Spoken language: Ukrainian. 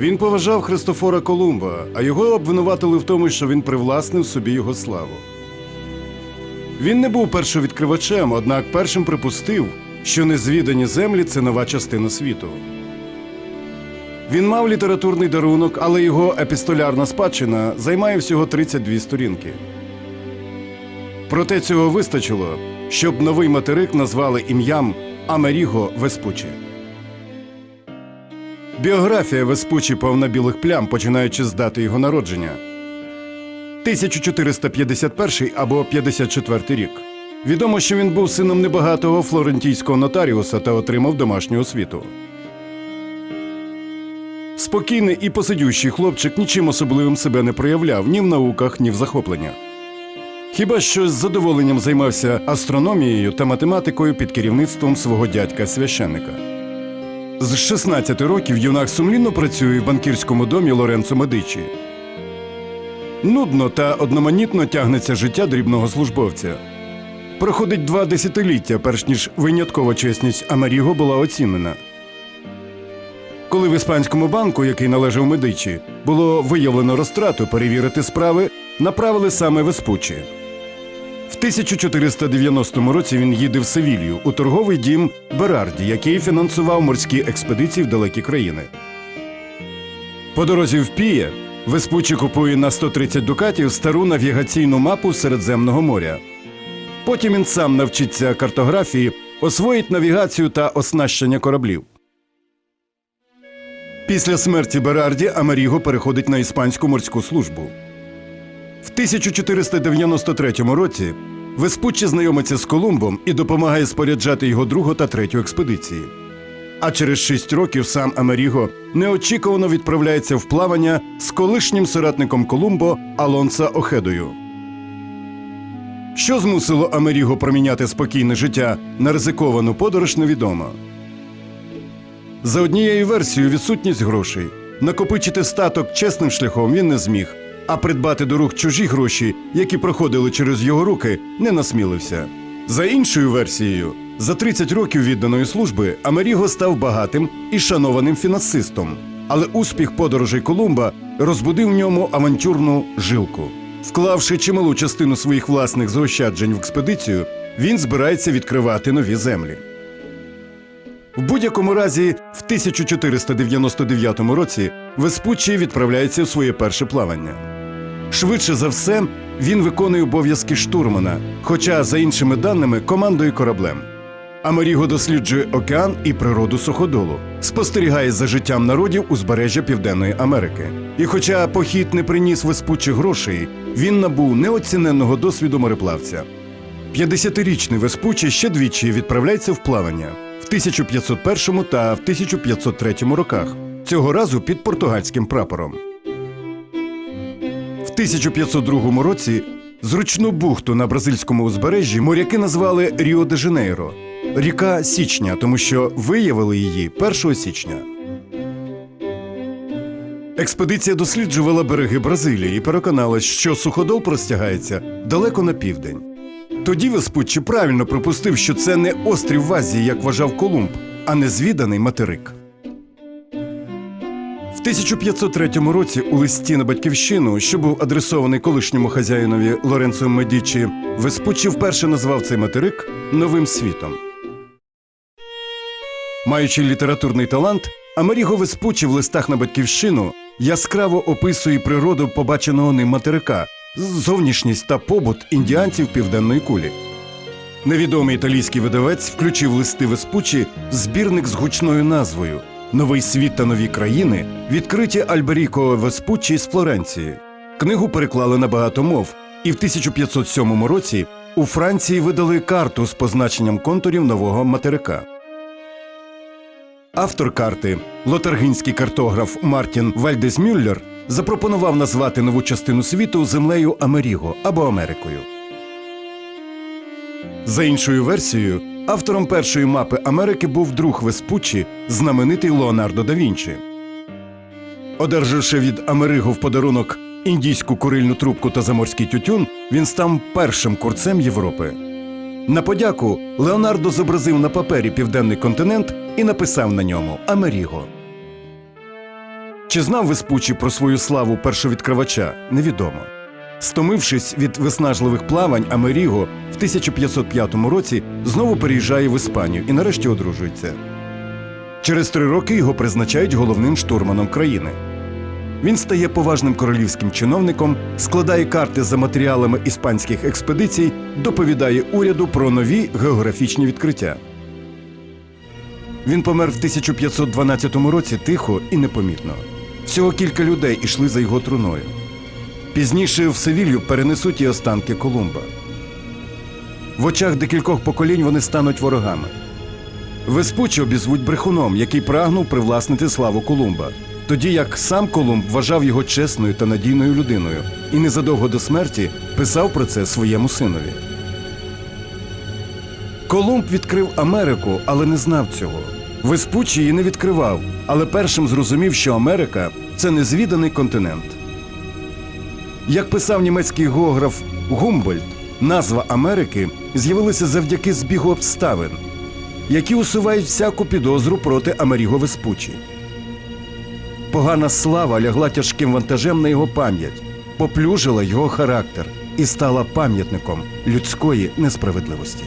Він поважав Христофора Колумба, а його обвинуватили в тому, що він привласнив собі його славу. Він не був першовідкривачем, однак першим припустив, що незвідані землі це нова частина світу. Він мав літературний дарунок, але його епістолярна спадщина займає всього 32 сторінки. Проте цього вистачило, щоб новий материк назвали ім'ям Амеріго Веспучі. Біографія Веспучі повна білих плям, починаючи з дати його народження. 1451 або 54 рік. Відомо, що він був сином небагатого флорентійського нотаріуса та отримав домашню освіту. Спокійний і посидющий хлопчик нічим особливим себе не проявляв ні в науках, ні в захопленнях. Хіба що з задоволенням займався астрономією та математикою під керівництвом свого дядька священника. З 16 років юнак сумлінно працює в банкірському домі Лоренцо Медичі. Нудно та одноманітно тягнеться життя дрібного службовця. Проходить два десятиліття, перш ніж виняткова чесність Амеріго була оцінена. Коли в іспанському банку, який належав Медичі, було виявлено розтрату, перевірити справи, направили саме Веспучі. В 1490 році він їде в Севілью у торговий дім Берарді, який фінансував морські експедиції в далекі країни. По дорозі в Піє Веспучі купує на 130 дукатів стару навігаційну мапу Середземного моря. Потім він сам навчиться картографії, освоїть навігацію та оснащення кораблів. Після смерті Берарді Амеріго переходить на іспанську морську службу. В 1493 році Веспуччі знайомиться з Колумбом і допомагає споряджати його другу та третю експедиції. А через шість років сам Амеріго неочікувано відправляється в плавання з колишнім соратником Колумбо Алонса Охедою. Що змусило Амеріго проміняти спокійне життя на ризиковану подорож, невідомо. За однією версією, відсутність грошей. Накопичити статок чесним шляхом він не зміг, а придбати до рук чужі гроші, які проходили через його руки, не насмілився. За іншою версією, за 30 років відданої служби Амеріго став багатим і шанованим фінансистом, але успіх подорожей Колумба розбудив в ньому авантюрну жилку. Вклавши чималу частину своїх власних заощаджень в експедицію, він збирається відкривати нові землі. В будь-якому разі, в 1499 році Веспуччі відправляється у своє перше плавання. Швидше за все, він виконує обов'язки штурмана, хоча, за іншими даними, командує кораблем. Амеріго досліджує океан і природу суходолу, спостерігає за життям народів узбережжя Південної Америки. І хоча похід не приніс Веспуччі грошей, він набув неоціненного досвіду мореплавця. 50-річний Веспуччі ще двічі відправляється в плавання в 1501 та в 1503 роках, цього разу під португальським прапором. В 1502 році зручну бухту на бразильському узбережжі моряки назвали Ріо де Жанейро ріка Січня, тому що виявили її 1 січня. Експедиція досліджувала береги Бразилії і переконалась, що суходол простягається далеко на південь. Тоді Веспуччі правильно припустив, що це не острів в Азії, як вважав Колумб, а незвіданий материк. В 1503 році у листі на батьківщину, що був адресований колишньому хазяїнові Лоренцо Медічі, Веспуччі вперше назвав цей материк новим світом. Маючи літературний талант, Амеріго Веспуччі в листах на батьківщину яскраво описує природу побаченого ним материка, зовнішність та побут індіанців південної кулі. Невідомий італійський видавець включив листи Веспуччі в збірник з гучною назвою Новий світ та нові країни, відкриті Альберіко Веспуччі з Флоренції. Книгу переклали на багато мов, і в 1507 році у Франції видали карту з позначенням контурів нового материка. Автор карти, лотаргинський картограф Мартін Вальдесмюллер, запропонував назвати нову частину світу землею Америго або Америкою. За іншою версією, автором першої мапи Америки був друг Веспуччі, знаменитий Леонардо да Вінчі. Одержавши від Америго в подарунок індійську курильну трубку та заморський тютюн, він став першим курцем Європи. На подяку Леонардо зобразив на папері південний континент і написав на ньому Америго. Чи знав Веспуччі про свою славу першовідкривача? Невідомо. Стомившись від виснажливих плавань, Амеріго в 1505 році знову переїжджає в Іспанію і нарешті одружується. Через три роки його призначають головним штурманом країни. Він стає поважним королівським чиновником, складає карти за матеріалами іспанських експедицій, доповідає уряду про нові географічні відкриття. Він помер в 1512 році тихо і непомітно. Всього кілька людей ішли за його труною. Пізніше в Севілью перенесуть і останки Колумба. В очах декількох поколінь вони стануть ворогами. Веспуччі обізвуть брехуном, який прагнув привласнити славу Колумба, тоді як сам Колумб вважав його чесною та надійною людиною і незадовго до смерті писав про це своєму синові. Колумб відкрив Америку, але не знав цього. Веспуччі її не відкривав, але першим зрозумів, що Америка це незвіданий континент. Як писав німецький географ Гумбольд, назва Америки з'явилася завдяки збігу обставин, які усувають всяку підозру проти Амеріго Веспучі. Погана слава лягла тяжким вантажем на його пам'ять, поплюжила його характер і стала пам'ятником людської несправедливості.